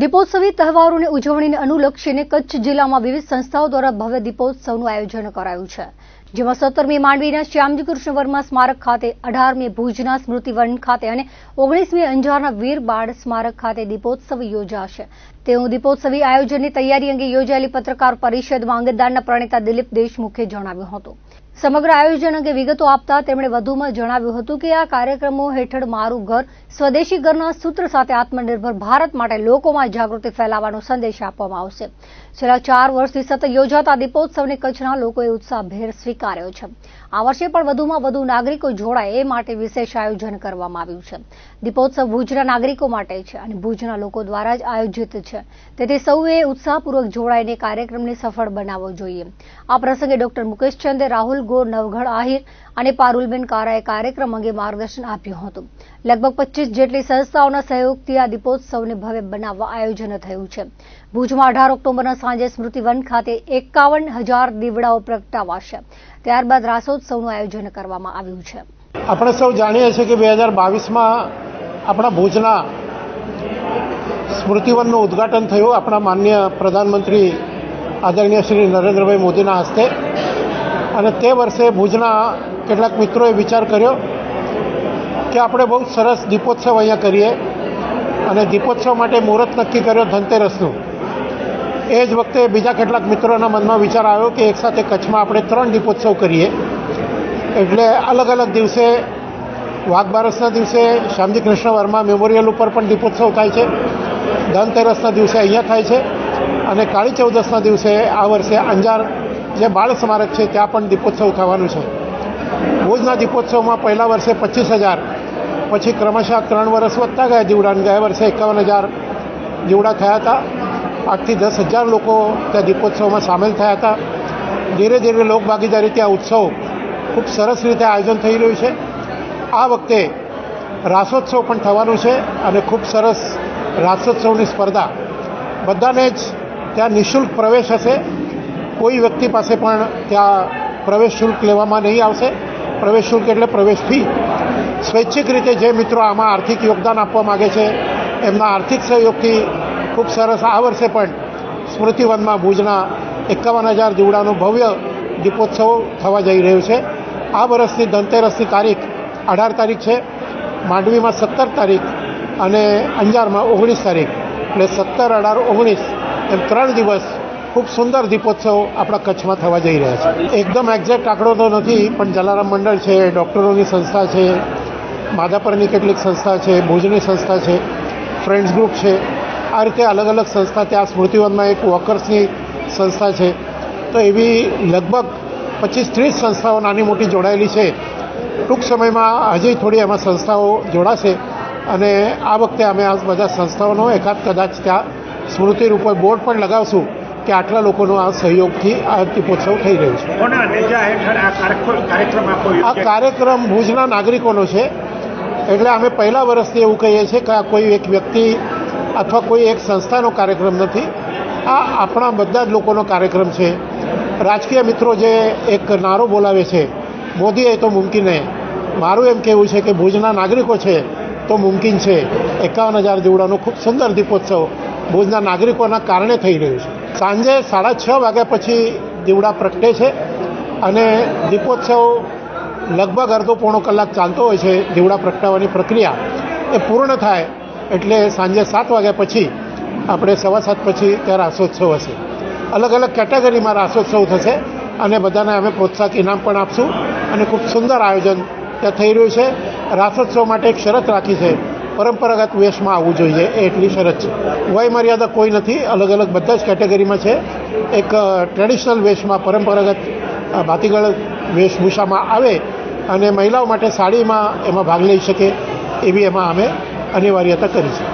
દીપોત્સવી તહેવારોની ઉજવણીને અનુલક્ષીને કચ્છ જિલ્લામાં વિવિધ સંસ્થાઓ દ્વારા ભવ્ય દીપોત્સવનું આયોજન કરાયું છે. જેમાં સત્તરમી માંડવીના શ્યામજી કૃષ્ણ વર્મા સ્મારક ખાતે, અઢારમી ભુજના સ્મૃતિવન ખાતે અને ઓગણીસમી અંજારના વીર બાળ સ્મારક ખાતે દીપોત્સવ યોજાશે. તેવું દીપોત્સવી આયોજનની તૈયારી અંગે યોજાયેલી પત્રકાર પરિષદમાં અંગદાનના પ્રણેતા દિલીપ દેશમુખે જણાવ્યું હતું. સમગ્ર આયોજન અંગે વિગતો આપતા તેમણે વધુમાં જણાવ્યું હતું કે આ કાર્યક્રમો હેઠળ મારું ઘર, સ્વદેશી ઘરના સૂત્ર સાથે આત્મનિર્ભર ભારત માટે લોકોમાં જાગૃતિ ફેલાવવાનો સંદેશ આપવામાં આવશે. છેલ્લા ચાર વર્ષથી સતત યોજાતા દીપોત્સવને કચ્છના લોકોએ ઉત્સાહભેર સ્વીકાર્યો છે. આ વર્ષે પણ વધુમાં વધુ નાગરિકો જોડાય એ માટે વિશેષ આયોજન કરવામાં આવ્યું છે. દીપોત્સવ ભુજના નાગરિકો માટે છે અને ભુજના લોકો દ્વારા જ આયોજિત છે. તેથી સૌએ ઉત્સાહપૂર્વક જોડાઈને કાર્યક્રમને સફળ બનાવવો જોઈએ. આ પ્રસંગે ડોક્ટર મુકેશચંદે રાહુલ ગોર નવઘડ આહિર અને પારુલબેન કારાએ કાર્યક્રમ અંગે માર્ગદર્શન આપ્યું હતું. લગભગ પચીસ જેટલી સંસ્થાઓના સહયોગથી આ દીપોત્સવને ભવ્ય બનાવવા આયોજન થયું છે. ભુજમાં અઢાર ઓક્ટોબરના સાંજે સ્મૃતિવન ખાતે એકાવન હજાર દીવડાઓ પ્રગટાવાશે. ત્યારબાદ રાસોત્સવનું આયોજન કરવામાં આવ્યું છે. આપણે સૌ જાણીએ છીએ કે બે હજાર બાવીસમાં આપણા ભુજના સ્મૃતિવનનું ઉદ્ઘાટન થયું આપણા માન્ય પ્રધાનમંત્રી આદરણીય શ્રી નરેન્દ્રભાઈ મોદીના હસ્તે. અને તે વર્ષે ભુજના કેટલાક મિત્રોએ વિચાર કર્યો કે આપણે બહુ સરસ દીપોત્સવ અહીંયા કરીએ અને દીપોત્સવ માટે મુહૂર્ત નક્કી કર્યો ધનતેરસનું. એ જ વખતે બીજા કેટલાક મિત્રોના મનમાં વિચાર આવ્યો કે એકસાથે કચ્છમાં આપણે ત્રણ દીપોત્સવ કરીએ. એટલે અલગ અલગ દિવસે વાઘબારસના દિવસે, શ્યામજી કૃષ્ણ વર્મા મેમોરિયલ ઉપર પણ દીપોત્સવ થાય છે. ધનતેરસના દિવસે અહીંયા થાય છે. અને કાળી ચૌદસના દિવસે આ વર્ષે અંજાર જે બાળ સ્મારક છે, ત્યાં પણ દીપોત્સવ થવાનું છે. ભુજના દીપોત્સવમાં પહેલા વર્ષે પચીસ હજાર, પછી ક્રમશઃ ત્રણ વર્ષ વધતા ગયા દીવડાને ગયા વર્ષે એકાવન હજાર દીવડા થયા હતા. આઠથી દસ હજાર લોકો ત્યાં દીપોત્સવમાં સામેલ થયા હતા. ધીરે ધીરે લોકભાગીદારીથી આ ઉત્સવ ખૂબ સરસ રીતે આયોજન થઈ રહ્યું છે. આ વખતે રાસોત્સવ પણ થવાનું છે અને ખૂબ સરસ રાસોત્સવની સ્પર્ધા. બધાને જ ત્યાં નિઃશુલ્ક પ્રવેશ હશે. કોઈ વ્યક્તિ પાસે પણ ત્યાં પ્રવેશ શુલ્ક લેવામાં નહીં આવશે. પ્રવેશ શુલ્ક એટલે પ્રવેશ ફી. સ્વૈચ્છિક રીતે જે મિત્રો આમાં આર્થિક યોગદાન આપવા માગે છે, એમના આર્થિક સહયોગથી ખૂબ સરસ આ વર્ષે પણ સ્મૃતિવનમાં ભુજના એકાવન હજાર જીવડાનો ભવ્ય દીપોત્સવ થવા જઈ રહ્યો છે. આ વર્ષની ધનતેરસની તારીખ અઢાર તારીખ છે, માંડવીમાં સત્તર તારીખ અને અંજારમાં ઓગણીસ તારીખ. એટલે સત્તર અઢાર ઓગણીસ એમ ત્રણ દિવસ ખૂબ સુંદર દીપોત્સવ આપણા કચ્છમાં થવા જઈ રહ્યા છે. એકદમ એક્ઝેક્ટ આંકડો તો નથી, પણ જલારામ મંડળ છે, ડૉક્ટરોની સંસ્થા છે, માધાપરની કેટલીક સંસ્થા છે, ભુજની સંસ્થા છે ફ્રેન્ડ્સ ગ્રુપ છે. આ રીતે અલગ અલગ સંસ્થા ત્યાં સ્મૃતિવનમાં એક વોકર્સની સંસ્થા છે. તો એવી લગભગ પચીસ ત્રીસ સંસ્થાઓ નાની મોટી જોડાયેલી છે. ટૂંક સમયમાં હજી થોડી એમાં સંસ્થાઓ જોડાશે અને આ વખતે અમે આ બધા સંસ્થાઓનો એકાદ કદાચ ત્યાં સ્મૃતિ રૂપે બોર્ડ પણ લગાવશું. કે આટલા લોકોનો આ સહયોગથી આ દીપોત્સવ થઈ રહ્યો છે. આ કાર્યક્રમ ભુજના નાગરિકોનો છે. એટલે અમે પહેલા વર્ષથી એવું કહીએ છીએ કે આ કોઈ એક વ્યક્તિ અથવા કોઈ એક સંસ્થાનો કાર્યક્રમ નથી. આ આપણા બધા જ લોકોનો કાર્યક્રમ છે. રાજકીય મિત્રો જે એક નારો બોલાવે છે મોદીએ તો મુમકિન હે. મારું એમ કહેવું છે કે ભુજના નાગરિકો છે તો મુમકિન છે. એકાવન હજાર દીવડાનો ખૂબ સુંદર દીપોત્સવ ભુજના નાગરિકોના કારણે થઈ રહ્યું છે. સાંજે સાડા છ વાગ્યા પછી દીવડા પ્રગટે છે અને દીપોત્સવ લગભગ અડધો પોણો કલાક ચાલતો હોય છે દીવડા પ્રગટાવવાની પ્રક્રિયા. એ પૂર્ણ થાય એટલે સાંજે સાત વાગ્યા પછી આપણે સવા સાત પછી ત્યાં રાસોત્સવ હશે. અલગ અલગ કેટેગરીમાં રાસોત્સવ થશે અને બધાને અમે પ્રોત્સાહક ઇનામ પણ આપશું અને ખૂબ સુંદર આયોજન ત્યાં થઈ રહ્યું છે. રાસોત્સવ માટે એક શરત રાખી છે પરંપરાગત વેશમાં આવવું જોઈએ, એ એટલી શરત છે. વય મર્યાદા કોઈ નથી, અલગ અલગ બધા જ કેટેગરીમાં છે. એક ટ્રેડિશનલ વેશમાં, પરંપરાગત ભાતીગળ વેશભૂષામાં આવે અને મહિલાઓ માટે સાડીમાં એમાં ભાગ લઈ શકે, એવી એમાં અમે અનિવાર્યતા કરી છે.